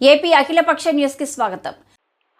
AP అఖిలపక్ష న్యూస్కి స్వాగతం.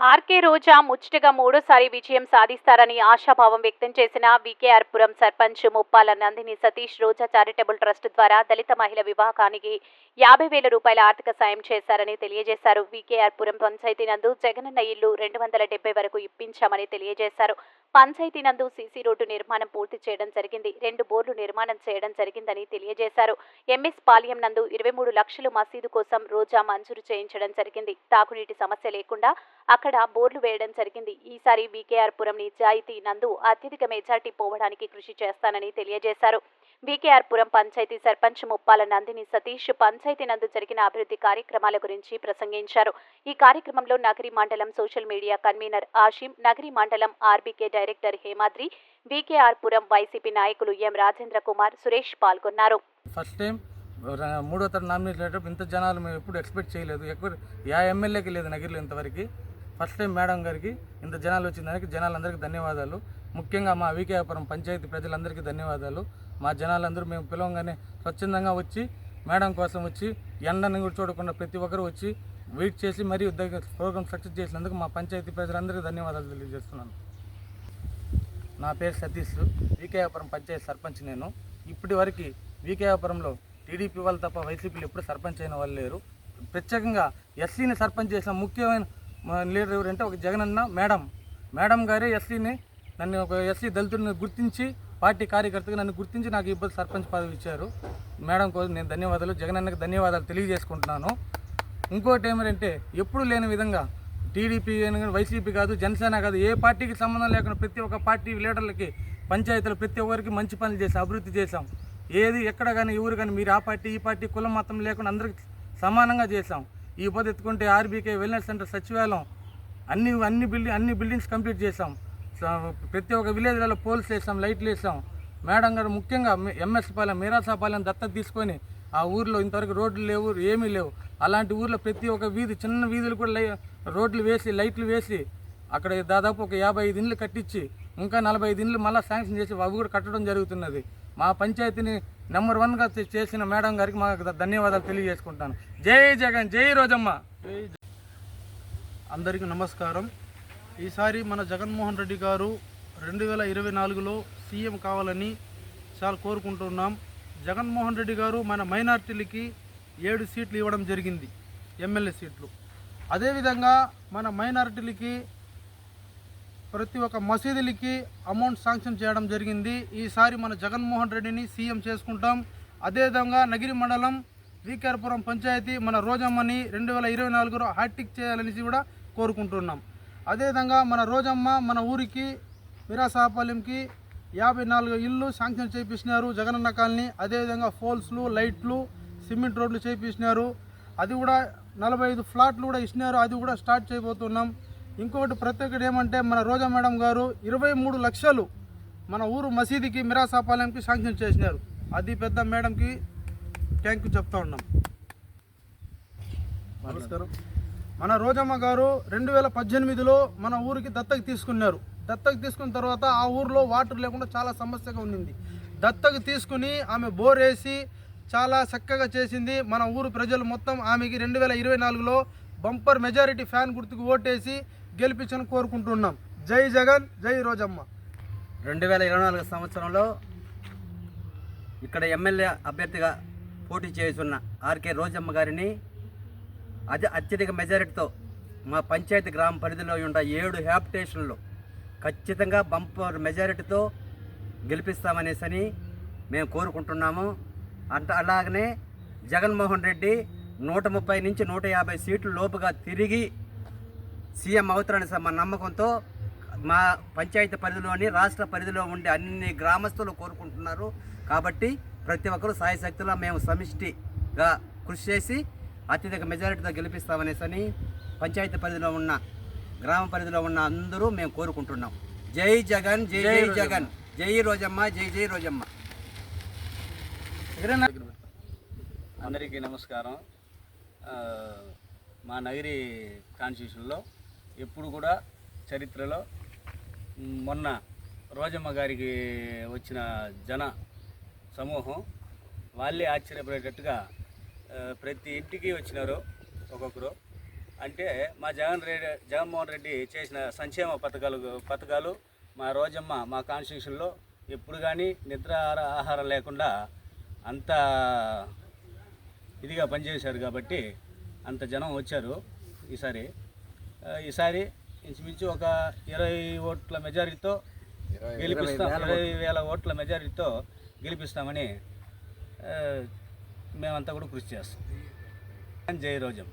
ఆర్కే రోజా ముచ్చటగా మూడోసారి విజయం సాధిస్తారని ఆశాభావం వ్యక్తం చేసిన వికేఆర్పురం సర్పంచ్ ముప్పాల నందిని సతీష్ రోజా చారిటబుల్ ట్రస్ట్ ద్వారా దళిత మహిళ వివాహానికి యాభై వేల రూపాయల ఆర్థిక సాయం చేశారని తెలియజేశారు. వికేఆర్పురం పంచాయతీ నందు జగనన్న ఇల్లు రెండు వందల డెబ్బై వరకు ఇప్పించామని తెలియజేశారు. పంచాయతీ నందు సీసీ రోడ్డు నిర్మాణం పూర్తి చేయడం జరిగింది. రెండు బోర్లు నిర్మాణం చేయడం జరిగిందని తెలియజేశారు. ఎంఎస్ పాలెం నందు ఇరవై మూడు లక్షలు మసీదు కోసం రోజా మంజూరు చేయించడం జరిగింది. తాగునీటి సమస్య లేకుండా అక్కడ బోర్లు వేయడం జరిగింది. ఈసారి బీకేఆర్ పురం నిజాయితీ నందు అత్యధిక మెజార్టీ పోవడానికి కృషి చేస్తానని తెలియజేశారు. బీకేఆర్ పురం పంచాయతీ సర్పంచ్ ముప్పాల నందిని సతీష్ పంచాయతీ నందు జరిగిన అభివృద్ధి కార్యక్రమాల గురించి ప్రసంగించారు. ఈ కార్యక్రమంలో నగరి మండలం social media convener Ashim Nagari మండలం RBK director Hemadri BKR Puram YCP నాయకులు ఎం రాజేంద్ర కుమార్ సురేష్ పాల్గొన్నారు. ఫస్ట్ టైం మూడో తరం నామినేట్ ఇంత జనాలు మేము ఎప్పుడు ఎక్స్పెక్ట్ చేయలేదు. ఎక్కువ యా ఎమ్మెల్యేకి లేదు నగరిలో ఇంతవరకు. ఫస్ట్ టైం మేడం గారికి ఇంత జనాలు వచ్చిన దానికి జనాలందరికీ ధన్యవాదాలు. ముఖ్యంగా మా వికేపురం పంచాయతీ ప్రజలందరికీ ధన్యవాదాలు. మా జనాలందరూ మేము పిలవంగానే స్వచ్ఛందంగా వచ్చి మేడం కోసం వచ్చి ఎండని కూడా చూడకుండా ప్రతి ఒక్కరు వచ్చి వెయిట్ చేసి మరీ దగ్గర ప్రోగ్రామ్ సక్సెస్ చేసినందుకు మా పంచాయతీ ప్రజలందరికీ ధన్యవాదాలు తెలియజేస్తున్నాను. నా పేరు సతీష్. వికేయాపురం పంచాయతీ సర్పంచ్ నేను. ఇప్పటి వరకు వికేయాపురంలో టీడీపీ వాళ్ళు తప్ప వైసీపీలు ఎప్పుడు సర్పంచ్ అయిన వాళ్ళు లేరు. ప్రత్యేకంగా ఎస్సీని సర్పంచ్ చేసిన ముఖ్యమైన మా లీడర్ ఎవరంటే ఒక జగన్ అన్న మేడం. మేడం గారే ఎస్సీని నన్ను ఒక ఎస్సీ దళితుడిని గుర్తించి పార్టీ కార్యకర్తగా నన్ను గుర్తించి నాకు ఇబ్బంది సర్పంచ్ పదవి ఇచ్చారు. మేడం కోసం నేను ధన్యవాదాలు జగన్ అన్నకి ధన్యవాదాలు తెలియజేసుకుంటున్నాను. ఇంకోటి ఏమంటే ఎప్పుడు లేని విధంగా టీడీపీ అని వైసీపీ కాదు జనసేన కాదు ఏ పార్టీకి సంబంధం లేకుండా ప్రతి ఒక్క పార్టీ లీడర్లకి పంచాయతీలు ప్రతి ఒక్కరికి మంచి పనులు చేసాం అభివృద్ధి చేశాం. ఏది ఎక్కడ కానీ ఎవరు కానీ మీరు ఆ పార్టీ ఈ పార్టీ కులం మతం లేకుండా అందరికి సమానంగా చేసాం ఈ పొద్దు ఎత్తుకుంటే ఆర్బీకే వెల్నెస్ సెంటర్ సచివాలయం అన్ని అన్ని బిల్డింగ్ అన్ని బిల్డింగ్స్ కంప్లీట్ చేసాం ప్రతి ఒక్క విలేజ్లలో పోల్స్ వేసాం లైట్లు వేసాం మేడం గారు ముఖ్యంగా ఎంఎస్ పాలెం మీరాసాపాలెం దత్తత తీసుకొని ఆ ఊర్లో ఇంతవరకు రోడ్లు లేవు ఏమీ లేవు. అలాంటి ఊర్లో ప్రతి ఒక్క వీధి చిన్న వీధులు కూడా రోడ్లు వేసి లైట్లు వేసి అక్కడ దాదాపు ఒక యాభై ఐదు ఇండ్లు కట్టించి ఇంకా నలభై ఐదు ఇండ్లు మళ్ళీ శాంక్షన్ చేసి అవి కూడా కట్టడం జరుగుతున్నది. మా పంచాయతీని నెంబర్ వన్గా చేసిన మేడం గారికి మాకు ధన్యవాదాలు తెలియజేసుకుంటాను. జై జగన్ జై రోజమ్మ. అందరికీ నమస్కారం. ఈసారి మన జగన్మోహన్ రెడ్డి గారు రెండు వేల ఇరవై నాలుగులో సీఎం కావాలని చాలా కోరుకుంటున్నాం. జగన్మోహన్ రెడ్డి గారు మన మైనార్టీలకి ఏడు సీట్లు ఇవ్వడం జరిగింది ఎమ్మెల్యే సీట్లు. అదేవిధంగా మన మైనారిటీలకి ప్రతి ఒక్క మసీదులకి అమౌంట్ శాంక్షన్ చేయడం జరిగింది. ఈసారి మన జగన్మోహన్ రెడ్డిని సీఎం చేసుకుంటాం. అదేవిధంగా నగిరి మండలం వీకేర్పురం పంచాయతీ మన రోజమ్మని రెండు వేల ఇరవై నాలుగులో హ్యాట్రిక్ చేయాలనేసి కూడా కోరుకుంటున్నాం. అదేవిధంగా మన రోజమ్మ మన ఊరికి విరాసాపాలెంకి యాభై నాలుగు ఇల్లు శాంక్షన్ చేయించినారు జగనన్న కాలనీ. అదేవిధంగా ఫోల్స్లు లైట్లు సిమెంట్ రోడ్లు చేయించినారు అది కూడా నలభై ఐదు ఫ్లాట్లు కూడా ఇచ్చినారు. అది కూడా స్టార్ట్ చేయబోతున్నాం. ఇంకొకటి ప్రత్యేకత ఏమంటే మన రోజా మేడం గారు ఇరవై మూడు లక్షలు మన ఊరు మసీదుకి మిరాసాపాలెంకి శాంక్షన్ చేసినారు. అది పెద్ద మేడంకి థ్యాంక్ యూ చెప్తా ఉన్నాం. నమస్కారం. మన రోజమ్మ గారు రెండు వేల పద్దెనిమిదిలో మన ఊరికి దత్తకు తీసుకున్నారు. దత్తకు తీసుకున్న తర్వాత ఆ ఊరిలో వాటర్ లేకుండా చాలా సమస్యగా ఉండింది. దత్తకు తీసుకుని ఆమె బోర్ వేసి చాలా చక్కగా చేసింది. మన ఊరు ప్రజలు మొత్తం ఆమెకి రెండు వేల ఇరవై నాలుగులో బంపర్ మెజారిటీ ఫ్యాన్ గుర్తుకు ఓటేసి గెలిపించని కోరుకుంటున్నాం. జై జగన్ జై రోజమ్మ. రెండు వేల ఇరవై నాలుగు సంవత్సరంలో ఇక్కడ ఎమ్మెల్యే అభ్యర్థిగా పోటీ చేస్తున్న ఆర్కే రోజమ్మ గారిని అతి అత్యధిక మెజారిటీతో మా పంచాయతీ గ్రామ పరిధిలో ఉన్న ఏడు హ్యాబిటేషన్లు ఖచ్చితంగా బంపర్ మెజారిటీతో గెలిపిస్తామనేసని మేము కోరుకుంటున్నాము. అంట అలాగనే జగన్మోహన్ రెడ్డి నూట ముప్పై నుంచి నూట యాభై సీట్లు లోపుగా తిరిగి సీఎం అవుతారని మా నమ్మకంతో మా పంచాయతీ పరిధిలోని రాష్ట్ర పరిధిలో ఉండే అన్ని గ్రామస్తులు కోరుకుంటున్నారు. కాబట్టి ప్రతి ఒక్కరూ సాయశక్తిలో మేము సమిష్టిగా కృషి చేసి అత్యధిక మెజారిటీతో గెలిపిస్తామనేసని పంచాయతీ పరిధిలో ఉన్న గ్రామ పరిధిలో ఉన్న అందరూ మేము కోరుకుంటున్నాం. జై జగన్ జై జై జగన్. జై రోజమ్మ జై జై రోజమ్మ. అందరికీ నమస్కారం. మా నగరి కాన్స్టిట్యూషన్లో ఎప్పుడు కూడా చరిత్రలో మొన్న రోజమ్మ గారికి వచ్చిన జన సమూహం వాళ్ళే ఆశ్చర్యపడేటట్టుగా ప్రతి ఇంటికి వచ్చినారు ఒక్కొక్కరు. అంటే మా జగన్ రెడ్డి జగన్మోహన్ రెడ్డి చేసిన సంక్షేమ పథకాలు పథకాలు మా రోజమ్మ మా కాన్స్టిట్యూషన్లో ఎప్పుడు కానీ నిద్ర ఆహారం లేకుండా అంత ఇదిగా పనిచేశారు కాబట్టి అంత జనం వచ్చారు ఈసారి. ఈసారి ఇంచుమించు ఒక ఇరవై ఓట్ల మెజారిటీతో గెలిపిస్తాం. ఇరవై వేల ఓట్ల మెజారిటీతో గెలిపిస్తామని మేమంతా కూడా కృషి చేస్తాం. జై రోజం.